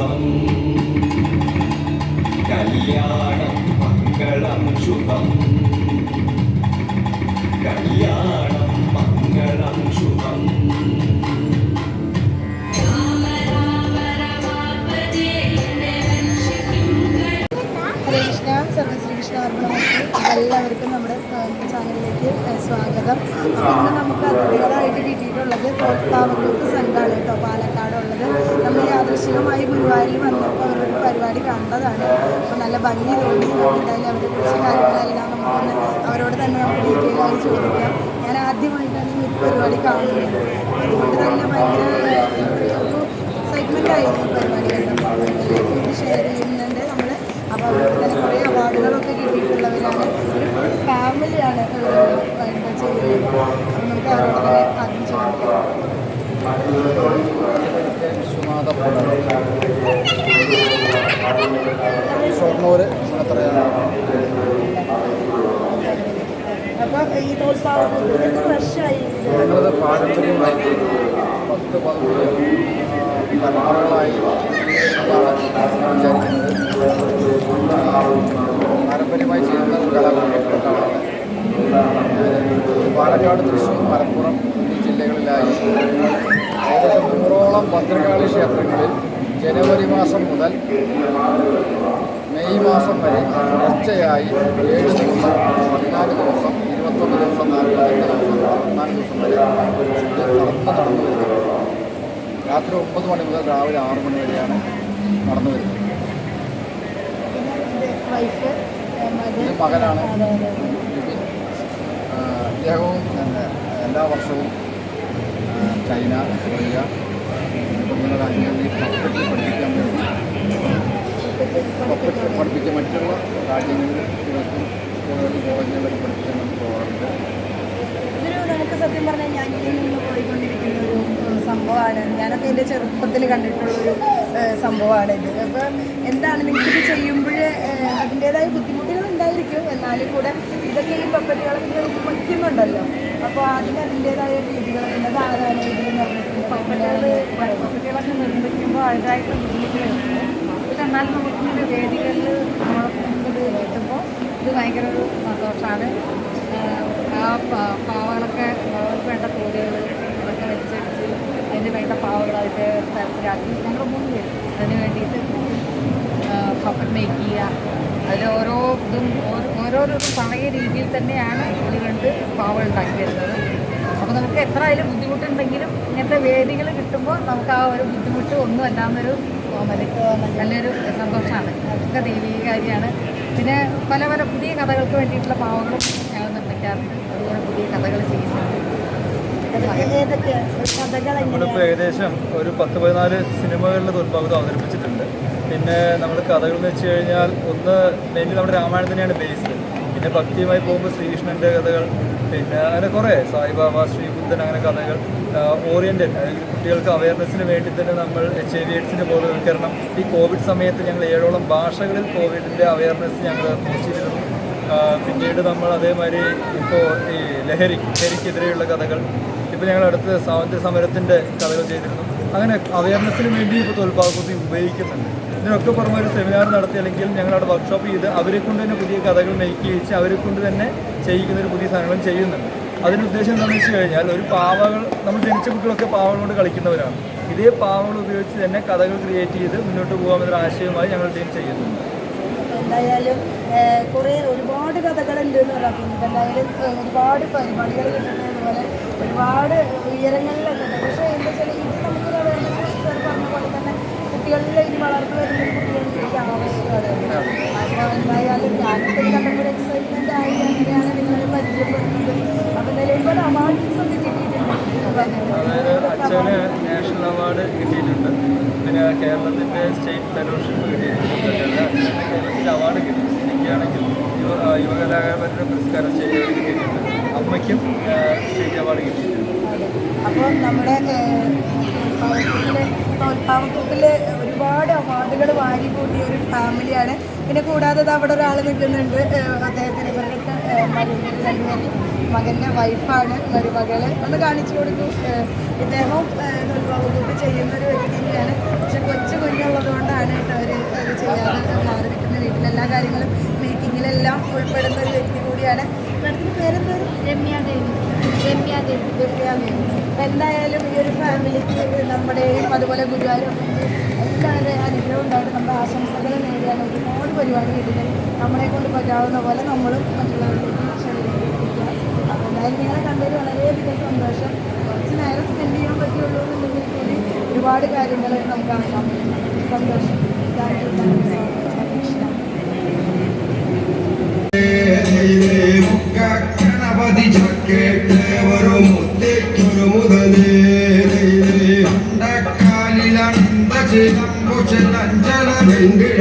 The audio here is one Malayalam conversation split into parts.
ശുഭം. കല്യാണം മംഗളം ശുഭം. കല്യാണം മംഗളം ശുഭം. കൃഷ്ണ സർവ ശ്രീകൃഷ്ണ അർപ്പണമസ്തു എല്ലാവർക്കും നമ്മുടെ ചാനലിലേക്ക് സ്വാഗതം. അപ്പം നമുക്ക് അതിഥികളായിട്ട് കിട്ടിയിട്ടുള്ളത് തോട്ടാവത്തൂർക്ക് സംഘമാണ് കേട്ടോ പാലക്കാടുള്ളത് യാദൃശികമായി ഗുരുവായൂരിൽ വന്നപ്പോൾ അവരൊരു പരിപാടി കണ്ടതാണ്. അപ്പോൾ നല്ല ഭംഗി തോന്നി. എന്തായാലും അവരെ കുറിച്ച് കാര്യങ്ങളെല്ലാം നമുക്കൊന്ന് അവരോട് തന്നെ നമുക്ക് ഡീറ്റെയിൽ ചോദിക്കാം. ഞാൻ ആദ്യമായിട്ടാണ് ഈ പരിപാടി കാണുന്നത്. അതുകൊണ്ട് തന്നെ ഭയങ്കര ഒരു എക്സൈറ്റ്മെന്റ് ആയിരുന്നു ഈ പരിപാടി കണ്ടപ്പോൾ. ഷെയർ ചെയ്യുന്നുണ്ട് നമ്മൾ അപ്പോൾ അവർക്ക് തന്നെ കുറേ അവാർഡുകളൊക്കെ കിട്ടിയിട്ടുള്ളവരാണ്. ഒരു ഫുൾ ഫാമിലിയാണ് ചെയ്യുന്നത്. അപ്പോൾ നമുക്ക് അവരോട് തന്നെ ആദ്യം ചോദിക്കാം. ഷൊർണൂർ എത്രയാണ് അപ്പോൾ ഈ തോൽപ്പാവ് എത്ര വർഷമായി? ഇത്? ഞങ്ങളത് പാരമ്പര്യമായി പത്ത് പതിമൂന്ന് തലമുറകളായി പാരമ്പര്യമായി ചെയ്യുന്ന ഒരു കലാരൂപങ്ങളാണ് പാലക്കാട് തൃശ്ശൂർ മലപ്പുറം എന്നീ ജില്ലകളിലായി നൂറോളം ഭദ്രകാളി ക്ഷേത്രങ്ങളിൽ ജനുവരി മാസം മുതൽ മെയ് മാസം വരെ തുടർച്ചയായി ഏഴ് ദിവസം പതിനാല് ദിവസം ഇരുപത്തൊന്ന് ദിവസം നാൽപ്പത്തെട്ട് ദിവസം അറുപത്തിനാല് ദിവസം വരെ നടന്ന് നടന്നു വരുന്നത് രാത്രി ഒമ്പത് മണി മുതൽ രാവിലെ ആറ് മണി വരെയാണ് നടന്നു വരുന്നത്. മകനാണ്. പിന്നെ എല്ലാ വർഷവും ചൈന കൊറിയ തുടങ്ങിയ രാജ്യങ്ങളിൽ പപ്പറ്റ് പഠിപ്പിക്കാൻ വേണ്ടി പപ്പറ്റ് പഠിപ്പിക്കാൻ മറ്റുള്ള രാജ്യങ്ങളിൽ കുട്ടികൾക്കും സ്കൂളുകളിൽ കോളേജുകളിലൊക്കെ പഠിപ്പിക്കാൻ വേണ്ടി പോകാറുണ്ട് നമുക്ക് സത്യം പറഞ്ഞാൽ ഞാൻ നിന്ന് പോയിക്കൊണ്ടിരിക്കുന്ന ഒരു സംഭവമാണ്. ഞാനൊക്കെ എന്റെ ചെറുപ്പത്തിൽ കണ്ടിട്ടുള്ളൊരു സംഭവമാണ് ഇത്. അപ്പോൾ എന്താണ് നിങ്ങൾക്ക് ചെയ്യുമ്പോൾ അതിന്റേതായ ബുദ്ധിമുട്ടുകൾ ഉണ്ടായിരിക്കും. എന്നാലും കൂടെ ഇതൊക്കെ ഈ പപ്പറ്റുകളൊക്കെ പഠിക്കുന്നുണ്ടല്ലോ അപ്പോൾ അതിന് അതിന്റേതായ രീതികളുണ്ട് പിന്നെ രീതിയിൽ കുട്ടികളൊക്കെ നിർമ്മിക്കുമ്പോൾ അതിന്റെതായിട്ട് ബുദ്ധിമുട്ടുകളുണ്ട് പക്ഷെ എന്നാലും നമുക്കിങ്ങനെ വേദികളിൽ നമ്മൾ ഇത് എത്തുമ്പോൾ ഇത് ഭയങ്കര ഒരു സന്തോഷമാണ്. ആ പാവകളൊക്കെ അവർക്ക് വേണ്ട തോടുകൾ അതൊക്കെ വെച്ചടിച്ച് അതിന് വേണ്ട പാവകൾ അതിന്റെ തരത്തിലാക്കി ഞങ്ങൾ മൂന്ന് പേര്. അതിന് വേണ്ടിയിട്ട് പപ്പൻ മേക്ക് ചെയ്യുക. അതിൽ ഓരോ ഇതും ഓരോ- ഓരോരോന്നും പഴയ രീതിയിൽ തന്നെയാണ് ഇത് കണ്ട് പാവ ഉണ്ടാക്കി വരുന്നത് അപ്പോൾ നമുക്ക് എത്ര അതിൽ ബുദ്ധിമുട്ടുണ്ടെങ്കിലും ഇങ്ങനത്തെ വേദികൾ കിട്ടുമ്പോൾ നമുക്ക് ആ ഒരു ബുദ്ധിമുട്ട് ഒന്നും അല്ലാന്നൊരു നല്ലൊരു സന്തോഷമാണ് അതൊക്കെ ദൈവിക കാര്യമാണ് പിന്നെ പല പല പുതിയ കഥകൾക്ക് വേണ്ടിയിട്ടുള്ള പാവകളും ഞങ്ങൾ നിർമ്മിക്കാറുണ്ട്. അതുപോലെ പുതിയ കഥകൾ ചെയ്യുന്നുണ്ട്. നമ്മളിപ്പോൾ ഏകദേശം ഒരു പത്ത് പതിനാല് സിനിമകളിൽ ദുർഭാഗം അവതരിപ്പിച്ചിട്ടുണ്ട്. പിന്നെ നമ്മൾ കഥകൾ എന്ന് വെച്ച് കഴിഞ്ഞാൽ ഒന്ന് മെയിൻലി നമ്മുടെ രാമായണം തന്നെയാണ് ബേസ് പിന്നെ ഭക്തിയുമായി പോകുമ്പോൾ ശ്രീകൃഷ്ണന്റെ കഥകൾ പിന്നെ അങ്ങനെ കുറേ. സായിബാബ ശ്രീബുദ്ധൻ അങ്ങനെ കഥകൾ. ഓറിയന്റൽ അല്ലെങ്കിൽ കുട്ടികൾക്ക് അവയർനെസ്സിന് വേണ്ടി തന്നെ നമ്മൾ എച്ച് ഐ വി എയ്ഡ്സിന്റെ ബോധവൽക്കരണം. ഈ കോവിഡ് സമയത്ത് ഞങ്ങൾ ഏഴോളം ഭാഷകളിൽ കോവിഡിന്റെ അവയർനെസ് ഞങ്ങൾ പോസ്റ്റ് പിന്നീട് നമ്മൾ അതേമാതിരി ഇപ്പോൾ ഈ ലഹരി ലഹരിക്കെതിരെയുള്ള കഥകൾ. ഇപ്പോൾ ഞങ്ങൾ അടുത്ത് സ്വാതന്ത്ര്യ സമരത്തിന്റെ കഥകൾ ചെയ്തിരുന്നു. അങ്ങനെ അവയർനെസ്സിന് വേണ്ടി ഇപ്പോൾ തോൽപ്പാകുത്തി ഉപയോഗിക്കുന്നുണ്ട്. ഇതിനൊക്കെ പുറമെ ഒരു സെമിനാർ നടത്തി അല്ലെങ്കിൽ ഞങ്ങളവിടെ വർക്ക്ഷോപ്പ് ചെയ്ത് അവരെ കൊണ്ട് തന്നെ പുതിയ കഥകൾ മേക്ക് ചെയ്യിച്ച് അവരെ കൊണ്ട് തന്നെ ചെയ്യിക്കുന്ന ഒരു പുതിയ സാധനങ്ങളും ചെയ്യുന്നുണ്ട്. അതിന് ഉദ്ദേശം എന്താണെന്ന് വെച്ച് കഴിഞ്ഞാൽ ഒരു പാവകൾ നമ്മൾ ജനിച്ച കുട്ടികളൊക്കെ പാവകൾ കൊണ്ട് കളിക്കുന്നവരാണ്. ഇതേ പാവകൾ ഉപയോഗിച്ച് തന്നെ കഥകൾ ക്രിയേറ്റ് ചെയ്ത് മുന്നോട്ട് പോകാമെന്നൊരു ആശയമായി ഞങ്ങൾ ടീം ചെയ്യുന്നുണ്ട്. എന്തായാലും കുറേ ഒരുപാട് കഥകളുണ്ട് എന്ന് പറയാം. പിന്നെ എന്തായാലും ഒരുപാട് പരിപാടികൾ കിട്ടുന്നത് ഒരുപാട് ഉയരങ്ങളിലൊക്കെ പക്ഷേ എന്താ വെച്ചാൽ അപ്പോൾ നമ്മുടെ പാവക്കൂട്ടിൽ ഒരുപാട് അവാർഡുകൾ വാരിക്കൂട്ടിയ ഒരു ഫാമിലിയാണ്. പിന്നെ കൂടാതെ അവിടെ ഒരാൾ നിൽക്കുന്നുണ്ട്. അദ്ദേഹത്തിന് മകന്റെ വൈഫാണ് മരുമകൾ. ഒന്ന് കാണിച്ചു കൊടുത്തു ഇദ്ദേഹം തൊഴിൽവകുപ്പ് ചെയ്യുന്ന ഒരു വ്യക്തിയാണ് പക്ഷെ കൊച്ചു കുഞ്ഞുള്ളത് കൊണ്ടാണ് കേട്ടോ അവർ അത് ചെയ്യാതെ മാറി നിൽക്കുന്ന വീട്ടിലെല്ലാ കാര്യങ്ങളും മേക്കിങ്ങിലെല്ലാം ഉൾപ്പെടുന്ന ഒരു വ്യക്തി കൂടിയാണ്. മേഡത്തിന് പേരെന്തോ രമ്യ ദേവി. എന്തായാലും ഈ ഒരു ഫാമിലിക്ക് നമ്മുടെ അതുപോലെ ഗുരുവായൂരും എല്ലാവരുടെ അനുഗ്രഹം ഉണ്ടായിട്ട് നമ്മുടെ ആശംസകൾ നേടിയാൽ ഒരുപാട് പരിപാടി ഇതിൽ നമ്മളെ കൊണ്ട് പറ്റാവുന്ന പോലെ നമ്മളും മറ്റുള്ളവരിലേക്ക് അപ്പോൾ എന്തായാലും നിങ്ങളെ കണ്ടൊരു വളരെയധികം സന്തോഷം. കുറച്ച് നേരം സ്പെൻഡ് ചെയ്യാൻ പറ്റുള്ളൂ എന്നുണ്ടെങ്കിൽ കൂടി ഒരുപാട് കാര്യങ്ങൾ നമുക്ക് അറിയാൻ പറ്റും സന്തോഷം ഇതായിട്ട് மதி சக்கேட்டேவரு முத்தி துரு முதலேரே அண்டக்காலில் அண்ட சிதம்பு சின்னஞ்சல வெங்கிட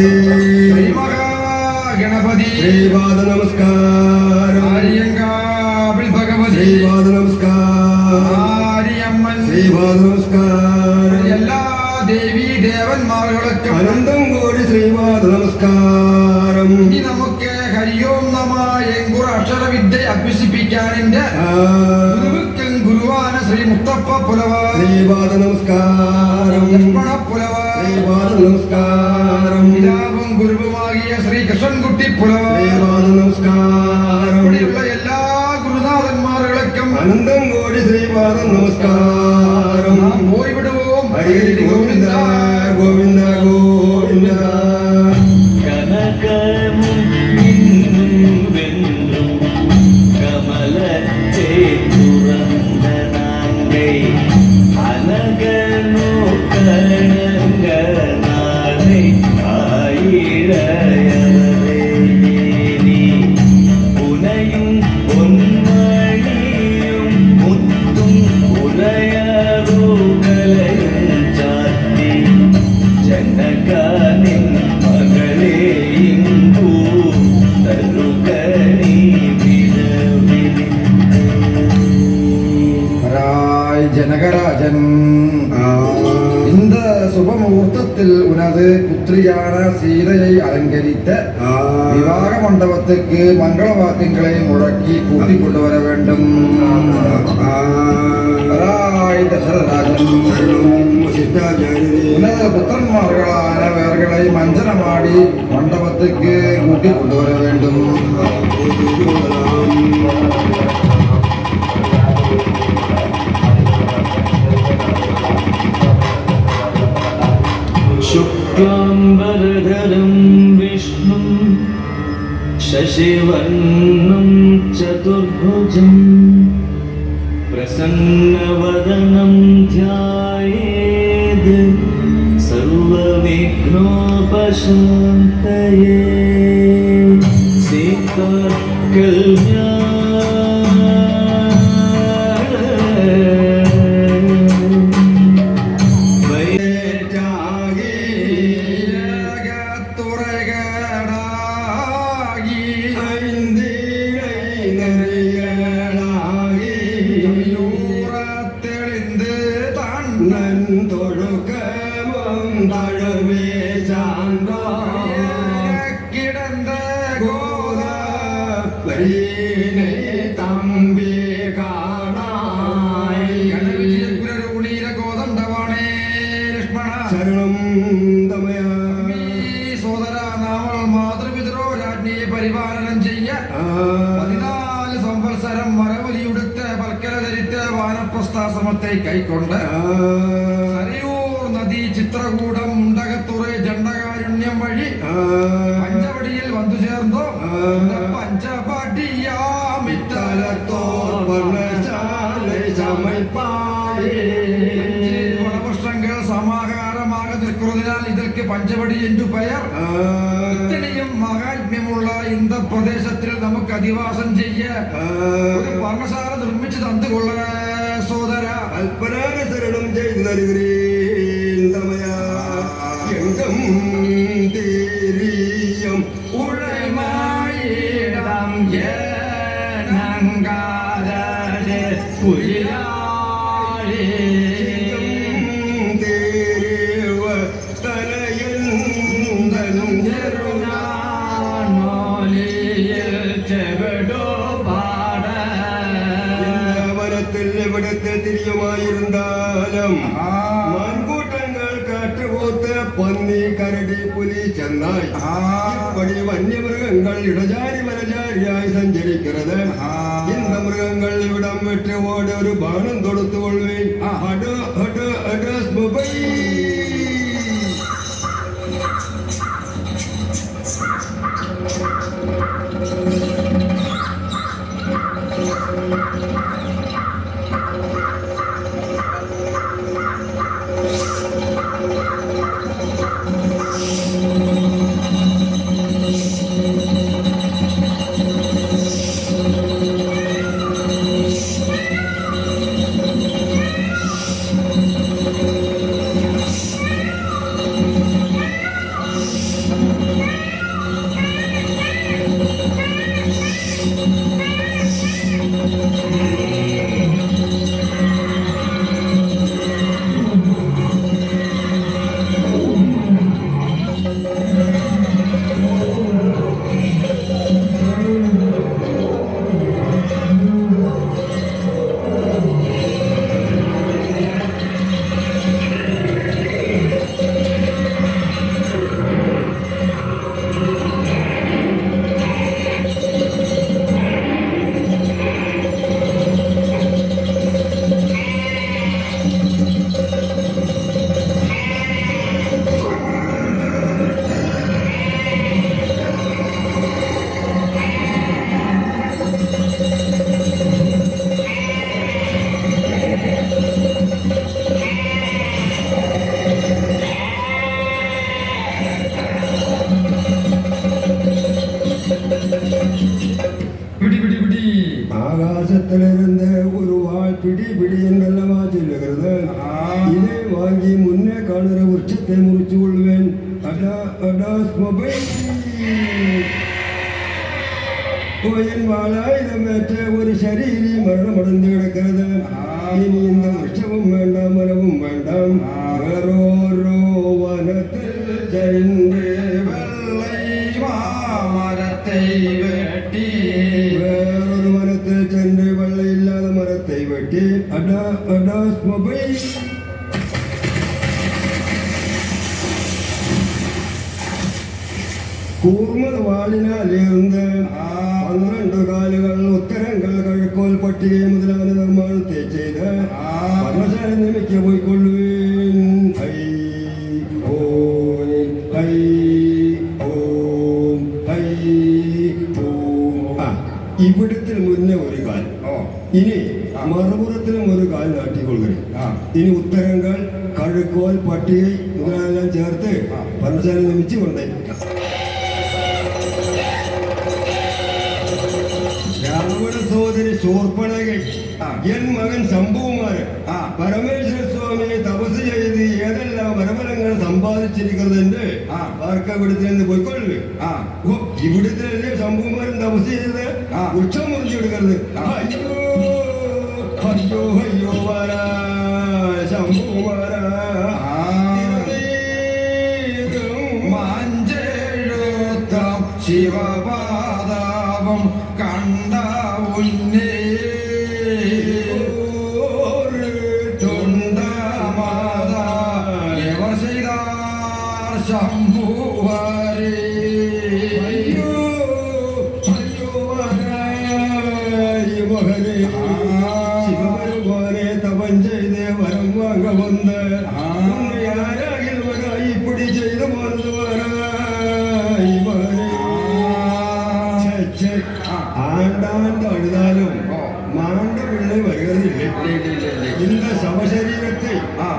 ഗണപതി. ഗണപതി ശ്രീപാദ നമസ്കാരം. ഭഗവതി ശ്രീപാദ നമസ്കാരം. ശ്രീപാദ നമസ്കാരം. എല്ലാ ദേവി ദേവന്മാർകളൊക്കെ അനന്തം കോടി ശ്രീപാദ നമസ്കാരം. ഇനി നമുക്ക് ഹരിയോം നമ എങ്കുറ അക്ഷരവിദ്യ അഭ്യസിപ്പിക്കാൻ എന്റെ ഗുരുവാന ശ്രീ മുത്തപ്പ പുലവ. ശ്രീപാദ നമസ്കാരം. ലക്ഷ്മണ പുലവ. ശ്രീപാദ നമസ്കാരം. ശ്രീപാദ ராய் ஜனகராஜன். இந்த சுபமுகூர்த்தத்தில் உனது புத்திரியான சீதையை அலங்கரித்த விவாக மண்டபத்துக்கு மங்கள வாக்கியங்களை முழக்கி கூட்டிக் கொண்டு வர வேண்டும். ராய் தசரராஜன். உனது புத்திரன்மார்களானவர்களை மஞ்சனமாடி மண்டபத்துக்கு கூட்டிக் கொண்டு வர வேண்டும். وسلم കിടந்த ഗോദ തമ്പി കാണായി. ഗണവിജയപുരൂണീര ഗോദണ്ഡവാണേ ലക്ഷ്മണ. ശരണം തമയാ. സോദര നാമൾ മാതൃപിതരോ രാജ്ഞിയെ പരിപാലനം ചെയ്യ. പതിനാല് സംവത്സരം മരവലിയുടുത്ത് ധരിത്ത് വാനപ്രസ്ഥാശ്രമത്തെ കൈക്കൊണ്ട് പഞ്ചവടി എന്നു പെയർ ഇത്രയും മഹാത്മ്യമുള്ള ഇന്ത പ്രദേശത്തിൽ നമുക്ക് അധിവാസം ചെയ്യ ഒരു പർണശാല നിർമ്മിച്ചു തന്നുകൊള്ള സോദര ചെയ്തു ശരണം കാലം. മൺകൂട്ടങ്ങൾ കാട്ടുപോത്ത് പന്നി കരടി പുലി ചെന്നായി. പടി വന്യമൃഗങ്ങൾ ഇടജാരി വനജാരിയായി സഞ്ചരിക്കുന്നത് ഇന്ന മൃഗങ്ങൾ ഇവിടം വിട്ട് ഓടെ ഒരു ബാണം തൊടുത്തുകൊള്ളു പിടി உபயோகி கோயில் வாழாயுதம் ஏற்ற ஒரு சரீரி மரணமடைந்து கிடக்கிறது. இனி இந்த வருஷமும் வேண்டாம் மரமும் வேண்டாம். அகரோரோ வனத்தில் சரிந்து வெள்ளை மாமரத்தை வெட்டி. வேறொரு மரத்தில் சென்று வெள்ளை இல்லாத மரத்தை வெட்டி. அடா அடா மொபைல் ഇനി മറുപുറത്തിലും ഒരു കാൽ നാട്ടിക്കൊള്ളുക ഇനി ഉത്തരങ്ങൾ കഴുക്കോൽ പട്ടിക മുതലായെല്ലാം ചേർത്ത് പർണശാല നിയമിച്ച് കൊണ്ടേ രാവണ സഹോദരി ശൂർപ്പണകை എൻ മകൻ ശംഭുകുമാരൻ പരമേ വരഫലങ്ങൾ സമ്പാദിച്ചിരിക്കുന്നതിന്റെ ആർക്കാ ഇവിടുത്തെ പോയിക്കൊള്ളു ഇവിടുത്തെ ശംഭുമാരും തപസ് ചെയ്തത് വൃക്ഷം മുറിച്ചെടുക്കരുത് അയ്യോ അയ്യോ അയ്യോ വാരാ ശിവപാദാവം ശംഭുവാരേ അയ്യോ അയ്യോ മകനായി മകനെ. ശിവപരുപോലെ തപം ചെയ്ത് വരം വാങ്ങ വന്ന് ആരാകിൽ മകനായി ഇപ്പിടി ചെയ്ത് പോന്നവനായി മകനെ. ആണ്ടാണ്ട് അഴുതാലും മാണ്ട പിള്ളേ വരുകയില്ല ഇന്ന് ശവശരീരത്തെ ആ.